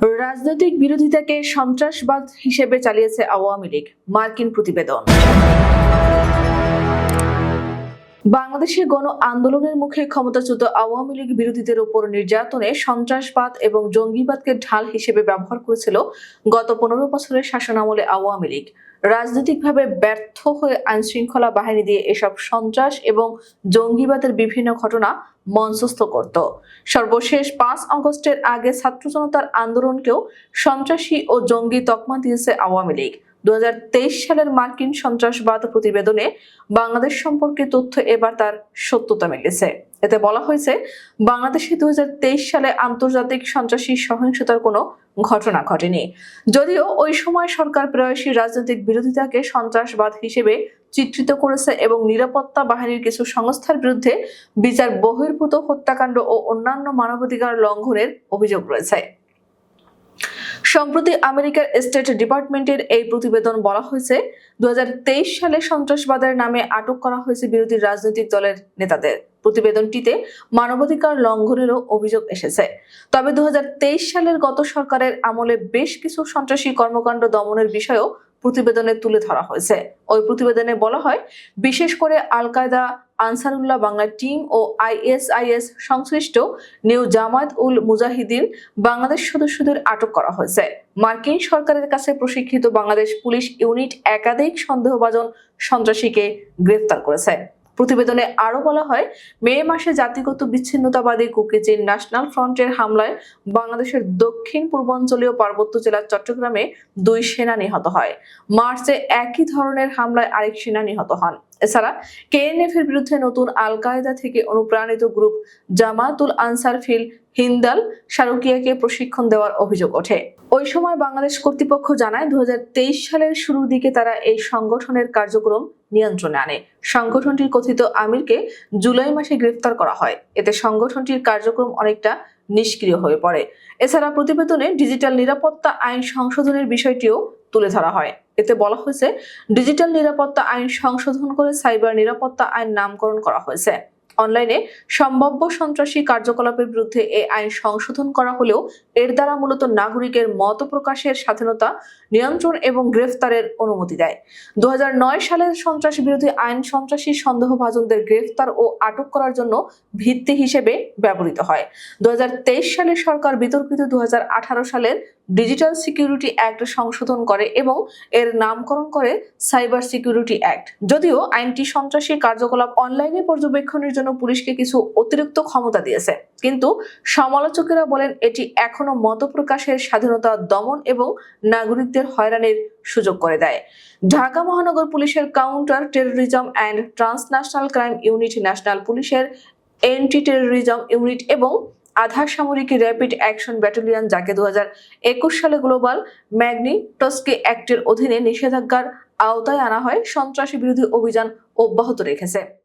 রাজনৈতিক বিরোধিতাকে সন্ত্রাসবাদ হিসেবে চালিয়েছে আওয়ামী লীগ। মার্কিন প্রতিবেদন। বাংলাদেশে গণ আন্দোলনের মুখে ক্ষমতাচ্যুত আওয়ামী লীগ বিরোধীদের উপর নির্যাতনে সন্ত্রাসবাদ এবং জঙ্গিবাদকে ঢাল হিসেবে ব্যবহার করেছিল গত পনেরো বছরের শাসনামলে আওয়ামী লীগ। রাজনৈতিকভাবে ব্যর্থ হয়ে আইন শৃঙ্খলা বাহিনী দিয়ে এসব সন্ত্রাস এবং জঙ্গিবাদের বিভিন্ন ঘটনা মঞ্চস্থ করত। সর্বশেষ পাঁচ আগস্টের আগে ছাত্র জনতার আন্দোলনকেও সন্ত্রাসী ও জঙ্গি তকমা দিয়েছে আওয়ামী লীগ। দু হাজার তেইশ সালের মার্কিন সন্ত্রাসবাদ প্রতিবেদনে বাংলাদেশ সম্পর্কে তথ্য এবার তার সত্যতা মিলেছে। এতে বলা হয়েছে, বাংলাদেশে দু হাজার তেইশ সালে আন্তর্জাতিক সন্ত্রাসী সহিংসতার কোনো ঘটনা ঘটেনি। যদিও ওই সময় সরকার প্রায়শী রাজনৈতিক বিরোধিতাকে সন্ত্রাসবাদ হিসেবে চিত্রিত করেছে এবং নিরাপত্তা বাহিনীর কিছু সংস্থার বিরুদ্ধে বিচার বহির্ভূত হত্যাকাণ্ড ও অন্যান্য মানবাধিকার লঙ্ঘনের অভিযোগ রয়েছে। সম্প্রতি আমেরিকার স্টেট ডিপার্টমেন্টের এই প্রতিবেদন বলা হয়েছে দু হাজার তেইশ সালে সন্ত্রাসবাদের নামে আটক করা হয়েছে বিরোধী রাজনৈতিক দলের নেতাদের। প্রতিবেদনটিতে মানবাধিকার লঙ্ঘনেরও অভিযোগ এসেছে। তবে দু হাজার তেইশ সালের গত সরকারের আমলে বেশ কিছু সন্ত্রাসী কর্মকাণ্ড দমনের বিষয়েও প্রতিবেদনে তুলে ধরা হয়েছে। ওই প্রতিবেদনে বলা হয়, বিশেষ করে Al Qaeda Ansarullah Bangla team ও আইএসআইএস সংশ্লিষ্ট নিউ জামায়াত উল মুজাহিদিন বাংলাদেশ সদস্যদের আটক করা হয়েছে। মার্কিন সরকারের কাছে প্রশিক্ষিত বাংলাদেশ পুলিশ ইউনিট একাধিক সন্দেহভাজন সন্ত্রাসীকে গ্রেফতার করেছে। প্রতিবেদনে আরও বলা হয়, মে মাসে জাতিগত বিচ্ছিন্নতাবাদী কুকিচিন ন্যাশনাল ফ্রন্টের হামলায় বাংলাদেশের দক্ষিণ পূর্বাঞ্চলীয় পার্বত্য জেলার চট্টগ্রামে দুই সেনা নিহত হয়। মার্চে একই ধরনের হামলায় আরেক সেনা নিহত হন। এছাড়া কেএনএফ এর বিরুদ্ধে নতুন আল কায়দা থেকে অনুপ্রাণিত গ্রুপ জামাতুল আনসার ফিল হিন্দাল শারুকিয়াকে প্রশিক্ষণ দেওয়ার অভিযোগ ওঠে। ওই সময় বাংলাদেশ কর্তৃপক্ষ জানায় দুহাজার তেইশ সালের শুরুর দিকে তারা এই সংগঠনের কার্যক্রম নিয়ন্ত্রণে আনে। সংগঠনটির কথিত আমিরকে জুলাই মাসে গ্রেফতার করা হয়। এতে সংগঠনটির কার্যক্রম অনেকটা নিষ্ক্রিয় হয়ে পড়ে। এছাড়া প্রতিবেদনে ডিজিটাল নিরাপত্তা আইন সংশোধনের বিষয়টিও তুলে ধরা হয়। এতে বলা হয়েছে, ডিজিটাল নিরাপত্তা আইন সংশোধন করে সাইবার নিরাপত্তা আইন নামকরণ করা হয়েছে। অনলাইনে সম্ভাব্য সন্ত্রাসী কার্যকলাপের বিরুদ্ধে এই আইন সংশোধন করা হলেও এর দ্বারা মূলত নাগরিকের মত প্রকাশের স্বাধীনতা, নিয়ন্ত্রণ এবং গ্রেফতারের অনুমতি দেয়। দু হাজার নয় সালের সন্ত্রাস বিরোধী আইন সন্ত্রাসী সন্দেহভাজনদের গ্রেফতার ও আটক করার জন্য ভিত্তি হিসেবে ব্যবহৃত হয়। দুহাজার তেইশ সালে সরকার বিতর্কিত দু হাজার আঠারো সালের ডিজিটাল সিকিউরিটি অ্যাক্ট সংশোধন করে এবং এর নামকরণ করে সাইবার সিকিউরিটি অ্যাক্ট যদিও আইনটি সন্ত্রাসী কার্যকলাপ অনলাইনে পর্যবেক্ষণের জন্য পুলিশকে কিছু অতিরিক্ত ক্ষমতা দিয়েছে। কিন্তু সমালোচকেরা বলেন এটি এখনও মত প্রকাশের স্বাধীনতা দমন এবং নাগরিকদের হয়রানির সুযোগ করে দেয়। ঢাকা মহানগর পুলিশের counter terrorism and transnational crime unit national পুলিশের এন্টি টেরোরিজম ইউনিট এবং আধা সামরিক র্যাপিড অ্যাকশন ব্যাটালিয়ন যাকে দু সালে গ্লোবাল ম্যাগনি টস্কি অ্যাক্টের অধীনে নিষেধাজ্ঞার আওতায় আনা হয়, সন্ত্রাসী বিরোধী অভিযান অব্যাহত রেখেছে।